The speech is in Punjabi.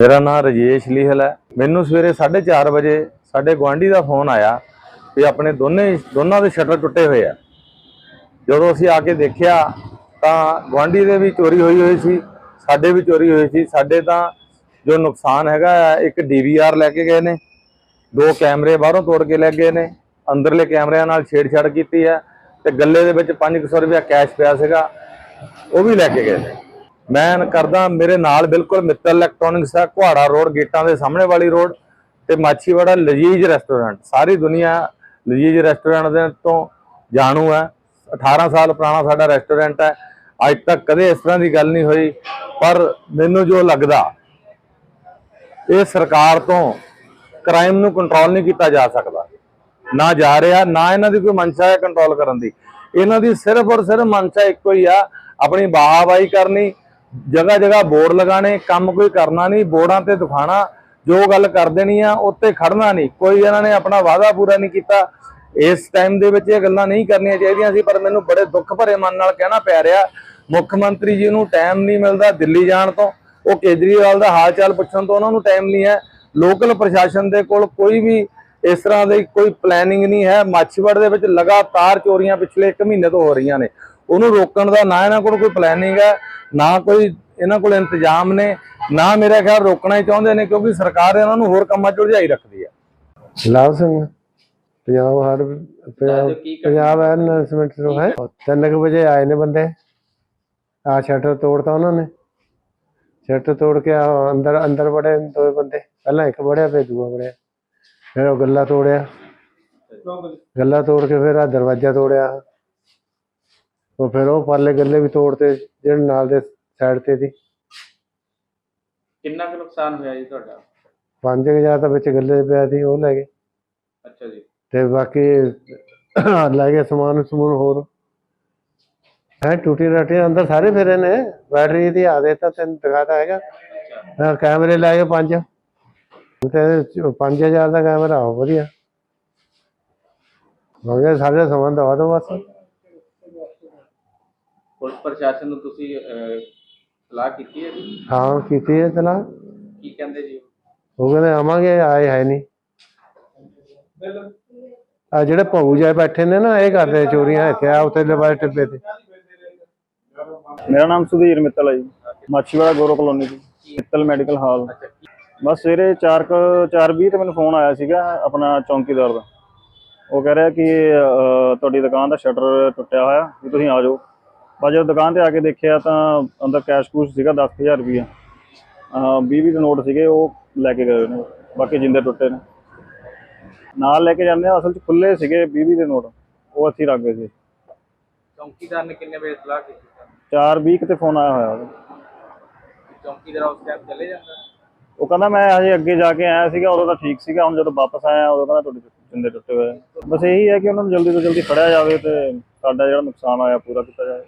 ਮੇਰਾ ਨਾਮ ਰਜੇਸ਼ ਲੀਹਲ ਹੈ। ਮੈਨੂੰ ਸਵੇਰੇ 4:30 ਵਜੇ ਸਾਡੇ ਗੁਆਂਢੀ ਦਾ ਫੋਨ ਆਇਆ ਕਿ ਆਪਣੇ ਦੋਨੇ ਦੋਨਾਂ ਦੇ ਸ਼ਟਰ ਟੁੱਟੇ ਹੋਏ ਆ। ਜਦੋਂ ਅਸੀਂ ਆ ਕੇ ਦੇਖਿਆ ਤਾਂ ਗੁਆਂਢੀ ਦੇ ਵੀ ਚੋਰੀ ਹੋਈ ਹੋਈ ਸੀ ਸਾਡੇ ਵੀ ਚੋਰੀ ਹੋਈ ਸੀ। ਸਾਡੇ ਤਾਂ ਜੋ ਨੁਕਸਾਨ ਹੈਗਾ ਆ, ਇੱਕ ਡੀਵੀਆਰ ਲੈ ਕੇ ਗਏ ਨੇ ਦੋ ਕੈਮਰੇ ਬਾਹਰੋਂ ਤੋੜ ਕੇ ਲੈ ਗਏ ਨੇ ਅੰਦਰਲੇ ਕੈਮਰਿਆਂ ਨਾਲ ਛੇੜਛਾੜ ਕੀਤੀ ਹੈ ਤੇ ਗੱਲੇ ਦੇ ਵਿੱਚ 500 ਰੁਪਇਆ ਕੈਸ਼ ਪਿਆ ਸੀਗਾ ਉਹ ਵੀ ਲੈ ਕੇ ਗਏ ਨੇ। ਮੈਂ ਕਰਦਾ ਮੇਰੇ ਨਾਲ ਬਿਲਕੁਲ ਮਿੱਤਲ ਇਲੈਕਟ੍ਰੋਨਿਕਸ ਆ ਕੁਹਾੜਾ ਰੋਡ, ਗੇਟਾਂ ਦੇ ਸਾਹਮਣੇ ਵਾਲੀ ਰੋਡ ਤੇ ਮਾਛੀਵਾੜਾ ਲਜੀਜ ਰੈਸਟੋਰੈਂਟ ਸਾਰੀ ਦੁਨੀਆ ਲਜੀਜ ਰੈਸਟੋਰੈਂਟ ਦੇ ਤੋਂ ਜਾਣੂ ਹੈ। 18 ਸਾਲ ਪੁਰਾਣਾ ਸਾਡਾ ਰੈਸਟੋਰੈਂਟ ਹੈ। ਅੱਜ ਤੱਕ ਕਦੇ ਇਸ ਤਰ੍ਹਾਂ ਦੀ ਗੱਲ ਨਹੀਂ ਹੋਈ, ਪਰ ਮੈਨੂੰ ਜੋ ਲੱਗਦਾ, ਇਹ ਸਰਕਾਰ ਤੋਂ ਕ੍ਰਾਈਮ ਨੂੰ ਕੰਟਰੋਲ ਨਹੀਂ ਕੀਤਾ ਜਾ ਸਕਦਾ। ਨਾ ਜਾ ਰਿਹਾ, ਨਾ ਇਹਨਾਂ ਦੀ ਕੋਈ ਮਨਸ਼ਾ ਹੈ ਕੰਟਰੋਲ ਕਰਨ ਦੀ। ਇਹਨਾਂ ਦੀ ਸਿਰਫ ਔਰ ਸਿਰਫ ਮਨਸ਼ਾ ਇੱਕੋ ਹੀ ਆ, ਆਪਣੀ ਵਾਹਵਾਹੀ ਕਰਨੀ ਜਗ੍ਹਾ ਜਗ੍ਹਾ ਬੋਰਡ ਲਗਾਣੇ ਕੰਮ ਕੋਈ ਕਰਨਾ ਨਹੀਂ, ਬੋਰਡਾਂ ਤੇ ਦਿਖਾਣਾ ਜੋ ਗੱਲ ਕਰ ਦੇਣੀ ਆ, ਉੱਤੇ ਖੜਨਾ ਨਹੀਂ। ਕੋਈ ਇਹਨਾਂ ਨੇ ਆਪਣਾ ਵਾਅਦਾ ਪੂਰਾ ਨਹੀਂ ਕੀਤਾ। ਇਸ ਟਾਈਮ ਦੇ ਵਿੱਚ ਇਹ ਗੱਲਾਂ ਨਹੀਂ ਕਰਨੀਆਂ ਚਾਹੀਦੀਆਂ ਸੀ, ਪਰ ਮੈਨੂੰ ਬੜੇ ਦੁੱਖ ਭਰੇ ਮਨ ਨਾਲ ਕਹਿਣਾ ਪੈ ਰਿਹਾ। ਮੁੱਖ ਮੰਤਰੀ ਜੀ ਨੂੰ ਟਾਈਮ ਨਹੀਂ ਮਿਲਦਾ ਦਿੱਲੀ ਜਾਣ ਤੋਂ। ਉਹ ਕੇਜਰੀਵਾਲ ਦਾ ਹਾਲ ਚਾਲ ਪੁੱਛਣ ਤੋਂ ਉਹਨਾਂ ਨੂੰ ਟਾਈਮ ਨਹੀਂ ਹੈ। ਲੋਕਲ ਪ੍ਰਸ਼ਾਸਨ ਦੇ ਕੋਲ ਕੋਈ ਵੀ ਇਸ ਤਰ੍ਹਾਂ ਦੀ ਕੋਈ ਪਲੈਨਿੰਗ ਨਹੀਂ ਹੈ। ਮਾਛੀਵਾੜ ਦੇ ਵਿੱਚ ਲਗਾਤਾਰ ਚੋਰੀਆਂ ਪਿਛਲੇ 1 ਮਹੀਨੇ ਤੋਂ ਹੋ ਰਹੀਆਂ ਨੇ। ਉਹਨੂੰ ਰੋਕਣ ਦਾ ਨਾ ਇਹਨਾਂ ਕੋਲ ਕੋਈ ਪਲੈਨਿੰਗ ਹੈ ਨਾ ਕੋਈ ਇਹਨਾਂ ਕੋਲ ਇੰਤਜ਼ਾਮ ਨੇ ਨਾ ਮੇਰਾ ਖਿਆਲ ਰੋਕਣਾ ਹੀ ਚਾਹੁੰਦੇ ਨੇ ਕਿਉਂਕਿ ਸਰਕਾਰ ਇਹਨਾਂ ਨੂੰ ਹੋਰ ਕੰਮਾਂ 'ਚ ਉਲਝਾਈ ਰੱਖਦੀ ਹੈ। ਲਾਭ ਸਿੰਘ ਪੰਜਾਬ ਹਰ ਪੰਜਾਬ ਐਨਵੈਸਟਮੈਂਟ ਤੋਂ ਹੈ। ਤਿੰਨ ਕੁ ਵਜੇ ਆਏ ਨੇ ਬੰਦੇ। ਆ ਸ਼ਟਰ ਤੋੜਤਾ ਉਹਨਾਂ ਨੇ। ਸ਼ਟਰ ਤੋੜ ਕੇ ਅੰਦਰ ਅੰਦਰ ਬੜੇ ਦੋ ਬੰਦੇ। ਪਹਿਲਾਂ ਇੱਕ ਵੜਿਆ ਫਿਰ ਦੂਆ ਵੜਿਆ। ਫਿਰ ਉਹ ਗੱਲਾ ਤੋੜਿਆ। ਗੱਲਾ ਤੋੜ ਕੇ ਫਿਰ ਆ ਦਰਵਾਜ਼ਾ ਤੋੜਿਆ। ਉਹ ਫਿਰ ਉਹ ਪਰਲੇ ਗੱਲੇ ਵੀ ਤੋੜਤੇ ਜਿਹੜੇ ਨਾਲ ਦੇ ਸਾਈਡ ਤੇ ਸੀ। ਕਿੰਨਾ ਕੁ ਨੁਕਸਾਨ ਹੋਇਆ ਜੀ ਤੁਹਾਡਾ? 5000 ਤਾਂ ਵਿੱਚ ਗੱਲੇ ਪਿਆ ਸੀ ਉਹ ਲੈ ਗਏ। ਅੱਛਾ ਜੀ। ਤੇ ਬਾਕੀ ਲੈ ਗਏ ਸਮਾਨ ਸਮੂਨ ਹੋਰ। ਹੈ ਟੂਟੀ ਰਾਟੀ ਅੰਦਰ ਸਾਰੇ ਫਿਰੇ ਨੇ। ਬੈਟਰੀ ਦੀ ਆ ਦੇ ਤਾਂ ਤੈਨੂੰ ਦਿਖਾਤਾ ਹੈਗਾ। ਕੈਮਰੇ ਲੈ ਗਏ ਪੰਜ। ਤੇ 5000 ਦਾ ਕੈਮਰਾ ਆ ਵਧੀਆ। ਹੋ ਗਿਆ ਦਵਾ ਦੋ ਬਸ। ਪੁਲਿਸ ਪ੍ਰਸ਼ਾਸਨ ਨੂੰ ਤੁਸੀਂ ਸਲਾਹ ਕੀਤੀ ਹੈ ਜੀ? ਹਾਂ ਕੀਤੀ ਹੈ ਚਲਾ ਕੀ ਕਹਿੰਦੇ ਜੀ? ਉਹ ਕਹਿੰਦੇ ਆਵਾਂਗੇ ਆਏ ਹੈ ਨਹੀਂ ਆ ਜਿਹੜੇ ਭਾਊ ਜਾਏ ਬੈਠੇ ਨੇ ਨਾ ਇਹ ਕਰਦੇ ਚੋਰੀਆਂ ਇੱਥੇ ਆ ਉੱਥੇ ਲਵਾਏ ਟਿੱਬੇ ਤੇ। ਮੇਰਾ ਨਾਮ ਸੁਧੀਰ ਮਿੱਤਲ ਹੈ ਜੀ। ਮਾਛੀਵਾੜਾ ਗੋਰੋ ਕਲੋਨੀ ਜੀ ਮਿੱਤਲ ਮੈਡੀਕਲ ਹਾਲ। ਬਸ ਸਵੇਰੇ 4 4:20 ਤੇ ਮੈਨੂੰ ਫੋਨ ਆਇਆ ਸੀਗਾ ਆਪਣਾ ਚੌਂਕੀਦਾਰ ਦਾ। ਉਹ ਕਹਿ ਰਿਹਾ ਕਿ ਤੁਹਾਡੀ ਦੁਕਾਨ ਦਾ ਸ਼ਟਰ ਟੁੱਟਿਆ ਹੋਇਆ ਵੀ ਤੁਸੀਂ ਆ ਜਾਓ। ਬਸ ਜਦੋਂ ਦੁਕਾਨ ਤੇ ਆ ਕੇ ਦੇਖਿਆ ਤਾਂ ਅੰਦਰ ਕੈਸ਼ ਕੂਸ਼ ਸੀਗਾ 10000 ਰੁਪਈਆ। ਅਹ 20 20 ਦੇ ਨੋਟ ਸੀਗੇ ਉਹ ਲੈ ਕੇ ਗਏ ਨੇ ਬਾਕੀ ਜਿੰਦੇ ਟੁੱਟੇ ਨੇ। ਨਾਲ ਲੈ ਕੇ ਜਾਂਦੇ ਆ ਅਸਲ 'ਚ ਖੁੱਲੇ ਸੀਗੇ 20 20 ਦੇ ਨੋਟ ਉਹ ਅਸੀਂ ਰੱਖ ਗਏ ਸੀ। ਚੌਂਕੀਦਾਰ ਨੇ ਕਿੰਨੇ ਵਜੇ ਸਲਾਹ ਕੀਤੀ? 4:20 ਤੇ ਫੋਨ ਆਇਆ ਹੋਇਆ। ਚੌਂਕੀਦਾਰ ਉਸ ਟਾਈਮ ਚਲੇ ਜਾਂਦਾ? ਉਹ ਕਹਿੰਦਾ ਮੈਂ ਹਜੇ ਅੱਗੇ ਜਾ ਕੇ ਆਇਆ ਸੀਗਾ, ਉਦੋਂ ਤਾਂ ਠੀਕ ਸੀਗਾ, ਹੁਣ ਜਦੋਂ ਵਾਪਸ ਆਇਆ, ਉਦੋਂ ਕਹਿੰਦਾ ਤੁਹਾਡੇ ਜਿੰਦੇ ਟੁੱਟੇ ਹੋਏ ਬਸ ਇਹੀ ਹੈ ਕਿ ਉਹਨਾਂ ਨੂੰ ਜਲਦੀ ਤੋਂ ਜਲਦੀ ਫੜਿਆ ਜਾਵੇ ਤੇ ਸਾਡਾ ਜਿਹੜਾ ਨੁਕਸਾਨ ਆਇਆ ਪੂਰਾ ਕੀਤਾ ਜਾਵੇ।